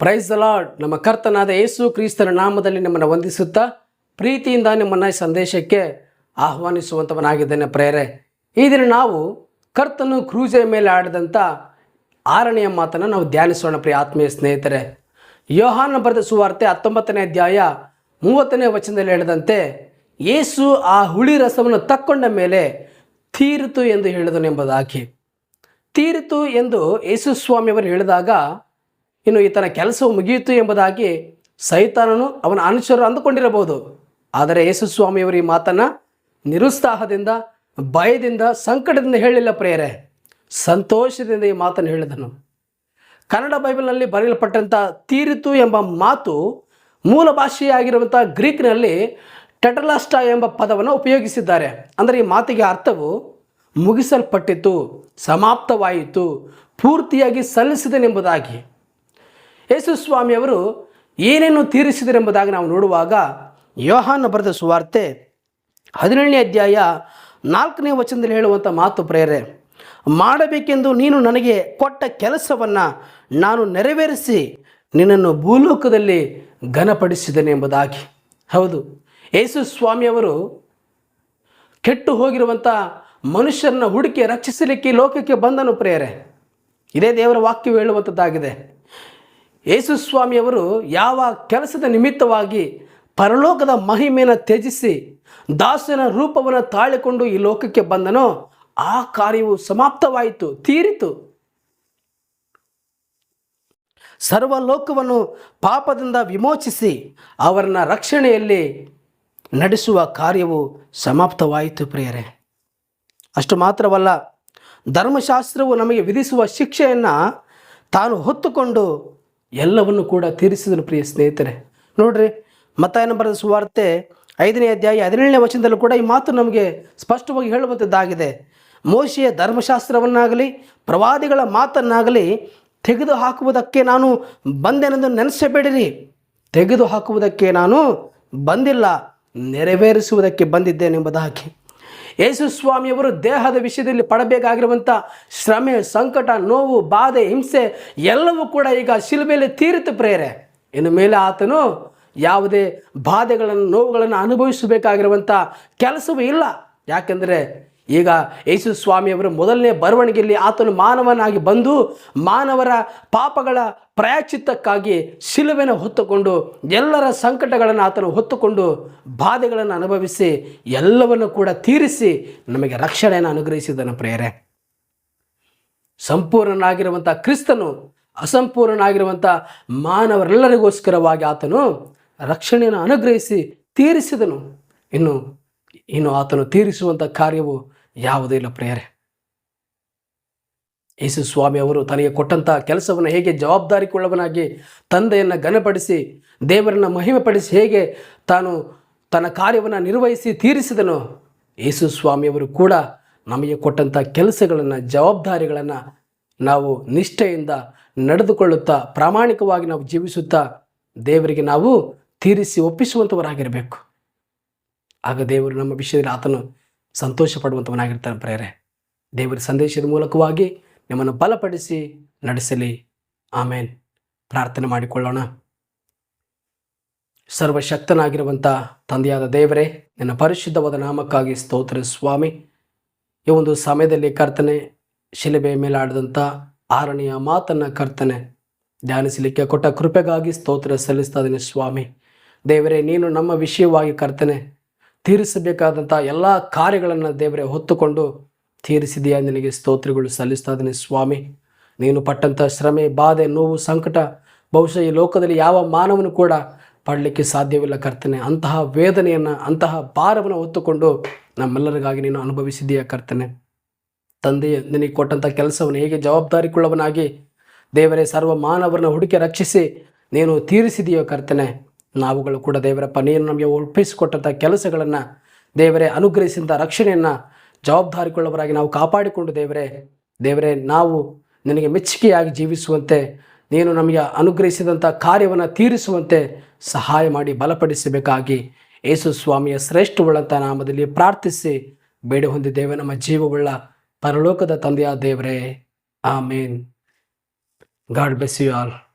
Price lord ನಮ್ಮ ಕರ್ತನಾದ ಯೇಸು ಕ್ರಿಸ್ತನ ನಾಮದಲ್ಲಿ ನಿಮ್ಮನ್ನು ವಂದಿಸುತ್ತಾ ಪ್ರೀತಿಯಿಂದ ನಿಮ್ಮನ್ನ ಸಂದೇಶಕ್ಕೆ ಆಹ್ವಾನಿಸುವಂಥವನಾಗಿದ್ದೇನೆ ಪ್ರೇರೆ. ಈ ದಿನ ನಾವು ಕರ್ತನು ಕ್ರೂಜೆ ಮೇಲೆ ಆಡಿದಂಥ ಆರನೆಯ ಮಾತನ್ನು ನಾವು ಧ್ಯಾನಿಸೋಣ ಪ್ರಿಯ ಆತ್ಮೀಯ ಸ್ನೇಹಿತರೆ. ಯೋಹಾನ ಬರೆದ ಸುವಾರ್ತೆ ಹತ್ತೊಂಬತ್ತನೇ ಅಧ್ಯಾಯ ಮೂವತ್ತನೇ ವಚನದಲ್ಲಿ ಹೇಳಿದಂತೆ, ಯೇಸು ಆ ಹುಳಿ ರಸವನ್ನು ತಕ್ಕೊಂಡ ಮೇಲೆ ತೀರಿತು ಎಂದು ಹೇಳಿದನೆಂಬುದಾಗಿ ತೀರಿತು ಎಂದು ಯೇಸು ಸ್ವಾಮಿಯವರು ಹೇಳಿದಾಗ ಇನ್ನು ಈತನ ಕೆಲಸವು ಮುಗಿಯಿತು ಎಂಬುದಾಗಿ ಸೈತಾನನು ಅವನ ಅನುಚರರು ಅಂದುಕೊಂಡಿರಬಹುದು. ಆದರೆ ಯೇಸುಸ್ವಾಮಿಯವರು ಈ ಮಾತನ್ನು ನಿರುತ್ಸಾಹದಿಂದ, ಭಯದಿಂದ, ಸಂಕಟದಿಂದ ಹೇಳಿಲ್ಲ ಪ್ರೇರೆ ಸಂತೋಷದಿಂದ ಈ ಮಾತನ್ನು ಹೇಳಿದನು. ಕನ್ನಡ ಬೈಬಲ್ನಲ್ಲಿ ಬರೆಯಲ್ಪಟ್ಟಂಥ ತೀರಿತು ಎಂಬ ಮಾತು ಮೂಲ ಭಾಷೆಯಾಗಿರುವಂಥ ಗ್ರೀಕ್ನಲ್ಲಿ ಟೆಟಲಾಸ್ಟ ಎಂಬ ಪದವನ್ನು ಉಪಯೋಗಿಸಿದ್ದಾರೆ. ಅಂದರೆ ಈ ಮಾತಿಗೆ ಅರ್ಥವು ಮುಗಿಸಲ್ಪಟ್ಟಿತು, ಸಮಾಪ್ತವಾಯಿತು, ಪೂರ್ತಿಯಾಗಿ ಸಲ್ಲಿಸಿದನೆಂಬುದಾಗಿ. ಯೇಸು ಸ್ವಾಮಿಯವರು ಏನೇನು ತೀರಿಸಿದರೆಂಬುದಾಗಿ ನಾವು ನೋಡುವಾಗ ಯೋಹಾನ ಬರೆದ ಸುವಾರ್ತೆ ಹದಿನೇಳನೇ ಅಧ್ಯಾಯ ನಾಲ್ಕನೇ ವಚನದಲ್ಲಿ ಹೇಳುವಂಥ ಮಾತು ಪ್ರೇರೆ, ಮಾಡಬೇಕೆಂದು ನೀನು ನನಗೆ ಕೊಟ್ಟ ಕೆಲಸವನ್ನು ನಾನು ನೆರವೇರಿಸಿ ನಿನ್ನನ್ನು ಭೂಲೋಕದಲ್ಲಿ ಘನಪಡಿಸಿದನೆ ಎಂಬುದಾಗಿ. ಹೌದು ಯೇಸು ಸ್ವಾಮಿಯವರು ಕೆಟ್ಟು ಹೋಗಿರುವಂಥ ಮನುಷ್ಯರನ್ನ ಹುಡುಕಿ ರಕ್ಷಿಸಲಿಕ್ಕೆ ಲೋಕಕ್ಕೆ ಬಂದನು ಪ್ರೇರೆ. ಇದೇ ದೇವರ ವಾಕ್ಯವು ಹೇಳುವಂಥದ್ದಾಗಿದೆ. ಯೇಸು ಸ್ವಾಮಿಯವರು ಯಾವ ಕೆಲಸದ ನಿಮಿತ್ತವಾಗಿ ಪರಲೋಕದ ಮಹಿಮೆಯನ್ನು ತ್ಯಜಿಸಿ ದಾಸನ ರೂಪವನ್ನು ತಾಳಿಕೊಂಡು ಈ ಲೋಕಕ್ಕೆ ಬಂದನೋ, ಆ ಕಾರ್ಯವು ಸಮಾಪ್ತವಾಯಿತು, ತೀರಿತು. ಸರ್ವಲೋಕವನ್ನು ಪಾಪದಿಂದ ವಿಮೋಚಿಸಿ ಅವರನ್ನ ರಕ್ಷಣೆಯಲ್ಲಿ ನಡೆಸುವ ಕಾರ್ಯವು ಸಮಾಪ್ತವಾಯಿತು, ಪ್ರಿಯರೇ. ಅಷ್ಟು ಮಾತ್ರವಲ್ಲ, ಧರ್ಮಶಾಸ್ತ್ರವು ನಮಗೆ ವಿಧಿಸುವ ಶಿಕ್ಷೆಯನ್ನು ತಾನು ಹೊತ್ತುಕೊಂಡು ಎಲ್ಲವನ್ನು ಕೂಡ ತೀರಿಸಿದನು ಪ್ರಿಯ ಸ್ನೇಹಿತರೆ. ನೋಡ್ರಿ, ಮತ್ತಾಯನ ಬರೆದ ಸುವಾರ್ತೆ ಐದನೇ ಅಧ್ಯಾಯ ಹದಿನೇಳನೇ ವಚನದಲ್ಲೂ ಕೂಡ ಈ ಮಾತು ನಮಗೆ ಸ್ಪಷ್ಟವಾಗಿ ಹೇಳುವಂಥದ್ದಾಗಿದೆ. ಮೋಶೆಯ ಧರ್ಮಶಾಸ್ತ್ರವನ್ನಾಗಲಿ, ಪ್ರವಾದಿಗಳ ಮಾತನ್ನಾಗಲಿ ತೆಗೆದು ಹಾಕುವುದಕ್ಕೆ ನಾನು ಬಂದೆನೆಂದು ನೆನೆಸಬೇಡಿರಿ. ತೆಗೆದು ಹಾಕುವುದಕ್ಕೆ ನಾನು ಬಂದಿಲ್ಲ, ನೆರವೇರಿಸುವುದಕ್ಕೆ ಬಂದಿದ್ದೇನೆಂಬುದಾಗಿ. ಯೇಸು ಸ್ವಾಮಿಯವರು ದೇಹದ ವಿಷಯದಲ್ಲಿ ಪಡಬೇಕಾಗಿರುವಂಥ ಶ್ರಮೆ, ಸಂಕಟ, ನೋವು, ಬಾಧೆ, ಹಿಂಸೆ ಎಲ್ಲವೂ ಕೂಡ ಈಗ ಶಿಲುಬೆಯಲ್ಲಿ ತೀರಿತು ಪ್ರೇರೆ. ಇನ್ನು ಮೇಲೆ ಆತನು ಯಾವುದೇ ಬಾಧೆಗಳನ್ನು, ನೋವುಗಳನ್ನು ಅನುಭವಿಸಬೇಕಾಗಿರುವಂಥ ಕೆಲಸವೂ ಇಲ್ಲ. ಯಾಕೆಂದರೆ ಈಗ ಯೇಸು ಸ್ವಾಮಿಯವರು ಮೊದಲನೇ ಬರವಣಿಗೆಯಲ್ಲಿ ಆತನು ಮಾನವನಾಗಿ ಬಂದು ಮಾನವರ ಪಾಪಗಳ ಪ್ರಾಯಚಿತ್ತಕ್ಕಾಗಿ ಶಿಲುವೆನ ಹೊತ್ತುಕೊಂಡು ಎಲ್ಲರ ಸಂಕಟಗಳನ್ನು ಆತನು ಹೊತ್ತುಕೊಂಡು ಬಾಧೆಗಳನ್ನು ಅನುಭವಿಸಿ ಎಲ್ಲವನ್ನು ಕೂಡ ತೀರಿಸಿ ನಮಗೆ ರಕ್ಷಣೆಯನ್ನು ಅನುಗ್ರಹಿಸಿದನು ಪ್ರೇರೆ ಸಂಪೂರ್ಣನಾಗಿರುವಂಥ ಕ್ರಿಸ್ತನು, ಅಸಂಪೂರ್ಣನಾಗಿರುವಂಥ ಮಾನವರೆಲ್ಲರಿಗೋಸ್ಕರವಾಗಿ ಆತನು ರಕ್ಷಣೆಯನ್ನು ಅನುಗ್ರಹಿಸಿ ತೀರಿಸಿದನು. ಇನ್ನು ಇನ್ನು ಆತನು ತೀರಿಸುವಂಥ ಕಾರ್ಯವು ಯಾವುದೂ ಇಲ್ಲ ಪ್ರೇಯರೆ. ಯೇಸು ಸ್ವಾಮಿ ಅವರು ತನಗೆ ಕೊಟ್ಟಂತಹ ಕೆಲಸವನ್ನು ಹೇಗೆ ಜವಾಬ್ದಾರಿಕೊಳ್ಳವನಾಗಿ ತಂದೆಯನ್ನು ಘನಪಡಿಸಿ, ದೇವರನ್ನು ಮಹಿಮೆಪಡಿಸಿ ಹೇಗೆ ತಾನು ತನ್ನ ಕಾರ್ಯವನ್ನು ನಿರ್ವಹಿಸಿ ತೀರಿಸಿದನು, ಯೇಸು ಸ್ವಾಮಿಯವರು ಕೂಡ ನಮಗೆ ಕೊಟ್ಟಂಥ ಕೆಲಸಗಳನ್ನು, ಜವಾಬ್ದಾರಿಗಳನ್ನು ನಾವು ನಿಷ್ಠೆಯಿಂದ ನಡೆದುಕೊಳ್ಳುತ್ತಾ, ಪ್ರಾಮಾಣಿಕವಾಗಿ ನಾವು ಜೀವಿಸುತ್ತಾ ದೇವರಿಗೆ ನಾವು ತೀರಿಸಿ ಒಪ್ಪಿಸುವಂಥವರಾಗಿರಬೇಕು ಆಗ ದೇವರು ನಮ್ಮ ವಿಷಯದಲ್ಲಿ ಆತನು ಸಂತೋಷ ಪಡುವಂಥವನಾಗಿರ್ತಾನೆ ಪ್ರೇರೆ ದೇವರ ಸಂದೇಶದ ಮೂಲಕವಾಗಿ ನಿಮ್ಮನ್ನು ಬಲಪಡಿಸಿ ನಡೆಸಲಿ. ಆಮೇಲೆ ಪ್ರಾರ್ಥನೆ ಮಾಡಿಕೊಳ್ಳೋಣ. ಸರ್ವಶಕ್ತನಾಗಿರುವಂಥ ತಂದೆಯಾದ ದೇವರೇ, ನಿನ್ನ ಪರಿಶುದ್ಧವಾದ ನಾಮಕ್ಕಾಗಿ ಸ್ತೋತ್ರ ಸ್ವಾಮಿ. ಈ ಒಂದು ಸಮಯದಲ್ಲಿ ಕರ್ತನೆ ಶಿಲೆಬೆ ಮೇಲಾಡಿದಂಥ ಆರನೆಯ ಮಾತನ್ನು ಕರ್ತನೆ, ಧ್ಯಾನಿಸಲಿಕ್ಕೆ ಕೊಟ್ಟ ಕೃಪೆಗಾಗಿ ಸ್ತೋತ್ರ ಸಲ್ಲಿಸ್ತಾ ಸ್ವಾಮಿ. ದೇವರೇ, ನೀನು ನಮ್ಮ ವಿಷಯವಾಗಿ ಕರ್ತನೆ ತೀರಿಸಬೇಕಾದಂಥ ಎಲ್ಲ ಕಾರ್ಯಗಳನ್ನು ದೇವರೇ ಹೊತ್ತುಕೊಂಡು ತೀರಿಸಿದೆಯಾ? ನಿನಗೆ ಸ್ತೋತ್ರಗಳು ಸಲ್ಲಿಸ್ತಾ ಇದ್ದೀನಿ ಸ್ವಾಮಿ. ನೀನು ಪಟ್ಟಂಥ ಶ್ರಮೆ, ಬಾಧೆ, ನೋವು, ಸಂಕಟ, ಬಹುಶಃ ಈ ಲೋಕದಲ್ಲಿ ಯಾವ ಮಾನವನು ಕೂಡ ಪಡಲಿಕ್ಕೆ ಸಾಧ್ಯವಿಲ್ಲ ಕರ್ತನೆ. ಅಂತಹ ವೇದನೆಯನ್ನು, ಅಂತಹ ಭಾರವನ್ನು ಹೊತ್ತುಕೊಂಡು ನಮ್ಮೆಲ್ಲರಿಗಾಗಿ ನೀನು ಅನುಭವಿಸಿದೆಯಾ ಕರ್ತನೆ? ತಂದೆಯ ನಿನಗೆ ಕೊಟ್ಟಂಥ ಕೆಲಸವನ್ನು ಹೇಗೆ ಜವಾಬ್ದಾರಿಕೊಳ್ಳವನಾಗಿ ದೇವರೇ ಸರ್ವ ಮಾನವರನ್ನ ಹುಡುಕಿ ರಕ್ಷಿಸಿ ನೀನು ತೀರಿಸಿದೆಯೋ ಕರ್ತನೆ? ನಾವುಗಳು ಕೂಡ ದೇವರಪ್ಪ ನೀನು ನಮಗೆ ಒಪ್ಪಿಸಿಕೊಟ್ಟಂಥ ಕೆಲಸಗಳನ್ನು ದೇವರೇ ಅನುಗ್ರಹಿಸಿದ ರಕ್ಷಣೆಯನ್ನು ಜವಾಬ್ದಾರಿಕೊಳ್ಳವರಾಗಿ ನಾವು ಕಾಪಾಡಿಕೊಂಡು ದೇವರೇ ದೇವರೇ ನಾವು ನಿನಗೆ ಮೆಚ್ಚುಗೆಯಾಗಿ ಜೀವಿಸುವಂತೆ, ನೀನು ನಮಗೆ ಅನುಗ್ರಹಿಸಿದಂಥ ಕಾರ್ಯವನ್ನು ತೀರಿಸುವಂತೆ ಸಹಾಯ ಮಾಡಿ ಬಲಪಡಿಸಬೇಕಾಗಿ ಯೇಸು ಸ್ವಾಮಿಯ ಶ್ರೇಷ್ಠವುಳ್ಳಂಥ ನಾಮದಲ್ಲಿ ಪ್ರಾರ್ಥಿಸಿ ಬೇಡಿ ಹೊಂದಿದ್ದೇವೆ ನಮ್ಮ ಜೀವವುಳ್ಳ ಪರಲೋಕದ ತಂದೆಯ ದೇವರೇ. Amen. God bless you all.